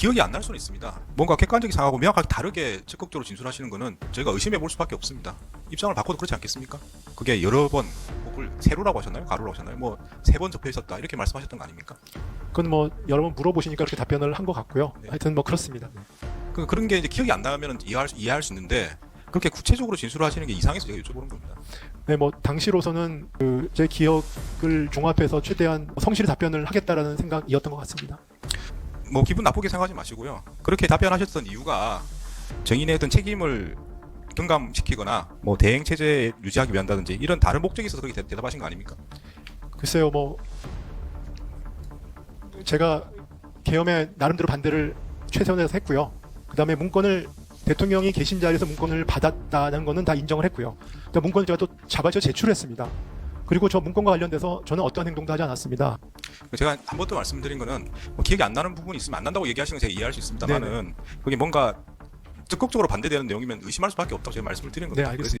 기억이 안 날 수는 있습니다. 뭔가 객관적인 상황하고 명확하게 다르게 적극적으로 진술하시는 거는 저희가 의심해 볼 수밖에 없습니다. 입장을 바꿔도 그렇지 않겠습니까? 그게 여러 번 혹을 세로라고 하셨나요? 가로라고 하셨나요? 뭐 세 번 접해 있었다 이렇게 말씀하셨던 거 아닙니까? 그건 뭐 여러 번 물어보시니까 그렇게 답변을 한 것 같고요. 네. 하여튼 뭐 그렇습니다. 그 그런 게 이제 기억이 안 나면 이해할, 수- 이해할 수 있는데 그렇게 구체적으로 진술을 하시는 게 이상해서 제가 여쭤보는 겁니다. 네, 뭐 당시로서는 그 제 기억을 종합해서 최대한 성실히 답변을 하겠다라는 생각이었던 것 같습니다. 뭐 기분 나쁘게 생각하지 마시고요. 그렇게 답변하셨던 이유가 정인의 어떤 책임을 경감시키거나 뭐 대행 체제 유지하기 위한다든지 이런 다른 목적이 있어서 그렇게 대- 대답하신 거 아닙니까? 글쎄요, 뭐 제가 계엄에 나름대로 반대를 최선에서 했고요. 그다음에 문건을 대통령이 계신 자리에서 문건을 받았다는 거는 다 인정을 했고요. 그러니까 문건을 제가 또 잡아서 제출했습니다. 그리고 저 문건과 관련돼서 저는 어떠한 행동도 하지 않았습니다. 제가 한 번 더 말씀드린 거는 뭐 기억이 안 나는 부분이 있으면 안 난다고 얘기하시는 건 제가 이해할 수 있습니다만은 그게 뭔가 적극적으로 반대되는 내용이면 의심할 수밖에 없다고 제가 말씀을 드린 겁니다. 네, 알겠습니다.